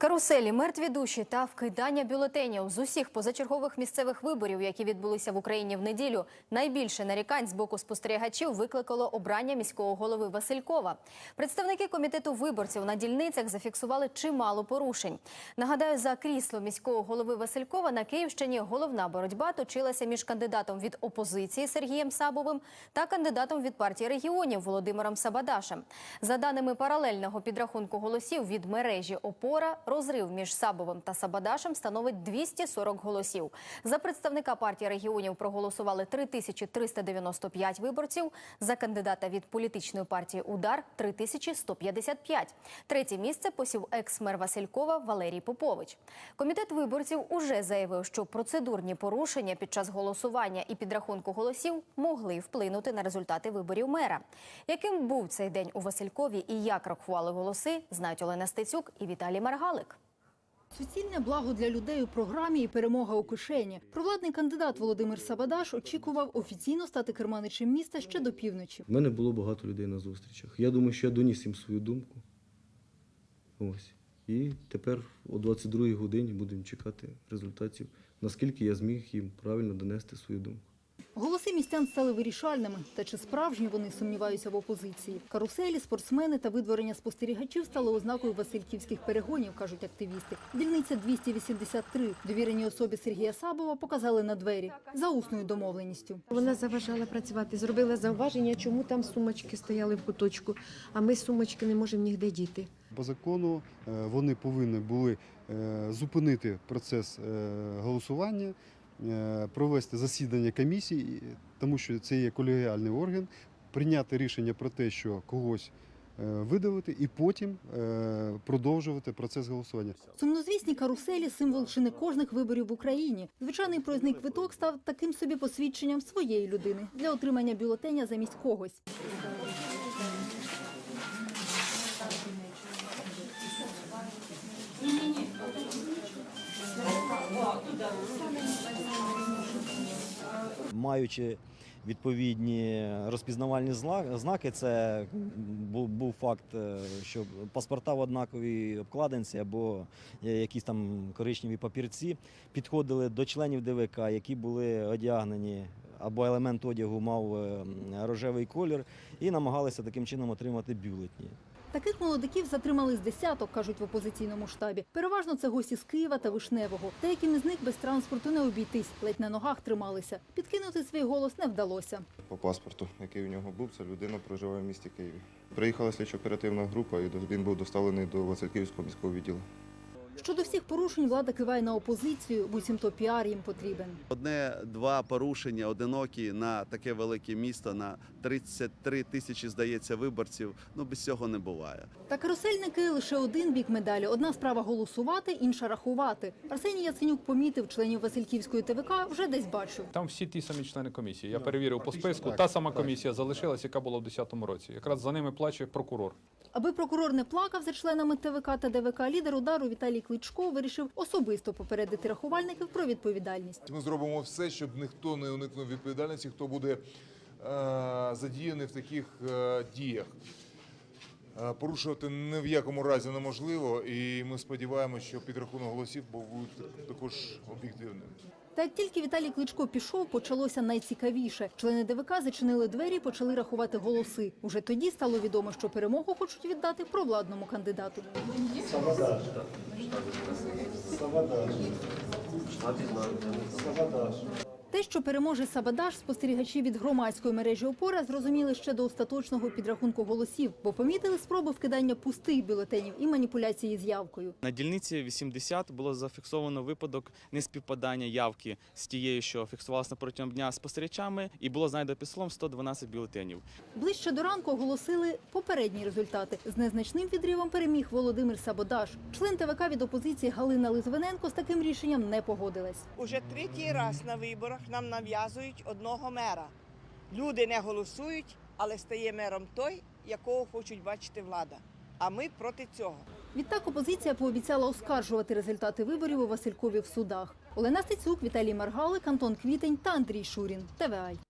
Каруселі, мертві душі та вкидання бюлетенів з усіх позачергових місцевих виборів, які відбулися в Україні в неділю, найбільше нарікань з боку спостерігачів викликало обрання міського голови Василькова. Представники комітету виборців на дільницях зафіксували чимало порушень. Нагадаю, за крісло міського голови Василькова на Київщині головна боротьба точилася між кандидатом від опозиції Сергієм Сабовим та кандидатом від партії регіонів Володимиром Сабадашем. За даними паралельного підрахунку голосів від мережі Опора, розрив між Сабовим та Сабадашем становить 240 голосів. За представника партії регіонів проголосували 3395 виборців. За кандидата від політичної партії Удар 3155. Третє місце посів екс-мер Василькова Валерій Попович. Комітет виборців уже заявив, що процедурні порушення під час голосування і підрахунку голосів могли вплинути на результати виборів мера. Яким був цей день у Василькові і як рахували голоси, знають Олена Стецюк і Віталій Маргалик. Суцільне благо для людей у програмі і перемога у кишені. Провладний кандидат Володимир Сабадаш очікував офіційно стати керманичем міста ще до півночі. У мене було багато людей на зустрічах. Я думаю, що я доніс їм свою думку. Ось. І тепер о 22-й годині будемо чекати результатів, наскільки я зміг їм правильно донести свою думку. Голоси містян стали вирішальними. Та чи справжні вони сумніваються в опозиції? Каруселі, спортсмени та видворення спостерігачів стали ознакою васильківських перегонів, кажуть активісти. Дільниця 283 довірені особі Сергія Сабова показали на двері за усною домовленістю. Вона заважала працювати, зробила зауваження, чому там сумочки стояли в куточку, а ми сумочки не можемо ніде діти. По закону е, вони повинні були е, зупинити процес е, голосування, провести засідання комісії, тому що це є колегіальний орган, прийняти рішення про те, що когось е, видалити, і потім е, продовжувати процес голосування. Сумнозвісні каруселі символ чи не кожних виборів в Україні. Звичайний проїзний квиток став таким собі посвідченням своєї людини для отримання бюлетеня замість когось. Маючи відповідні розпізнавальні знаки, це був, факт, е, що паспорта в однаковій обкладинці або якісь там коричневі папірці підходили до членів ДВК, які були одягнені. Або елемент одягу мав е, рожевий колір, і намагалися таким чином отримати бюлетні. Таких молодиків затримали з десяток, кажуть в опозиційному штабі. Переважно це гості з Києва та Вишневого. Деяким із них без транспорту не обійтись, ледь на ногах трималися. Підкинути свій голос не вдалося. По паспорту, який у нього був, це людина проживає в місті Києві. Приїхала слідчо-оперативна група, і він був доставлений до Васильківського міського відділу. Щодо всіх порушень влада киває на опозицію, буцімто піар їм потрібен. Одне-два порушення одинокі на таке велике місто, на 33 тисячі, здається, виборців. Ну без цього не буває. Та карусельники лише один бік медалі. Одна справа голосувати, інша рахувати. Арсеній Яценюк помітив членів Васильківської ТВК, вже десь бачив. Там всі ті самі члени комісії. Я перевірив по списку. Та сама комісія залишилась, яка була в 2010 році. Якраз за ними плаче прокурор. Аби прокурор не плакав за членами ТВК та ДВК, лідер удару Віталій Кличко вирішив особисто попередити рахувальників про відповідальність. Ми зробимо все, щоб ніхто не уникнув відповідальності, хто буде е, задіяний в таких е, діях. Е, порушувати ні в якому разі неможливо, і ми сподіваємося, що підрахунок голосів був також об'єктивним. Та як тільки Віталій Кличко пішов, почалося найцікавіше. Члени ДВК зачинили двері, і почали рахувати голоси. Уже тоді стало відомо, що перемогу хочуть віддати провладному кандидату. Те, що переможе Сабадаш, спостерігачі від громадської мережі опора зрозуміли ще до остаточного підрахунку голосів, бо помітили спроби вкидання пустих бюлетенів і маніпуляції з явкою. На дільниці 80 було зафіксовано випадок неспівпадання явки з тією, що фіксувалася протягом дня спостерігачами, і було знайдено під столом 112 бюлетенів. Ближче до ранку оголосили попередні результати. З незначним відривом переміг Володимир Сабодаш. Член ТВК від опозиції Галина Литвиненко з таким рішенням не погодилась. Уже третій раз на виборах нам нав'язують одного мера. Люди не голосують, але стає мером той, якого хочуть бачити влада. А ми проти цього. Відтак опозиція пообіцяла оскаржувати результати виборів у Василькові в судах. Олена Стецюк, Віталій Маргалик, Антон Квітень та Андрій Шурін. ТВА.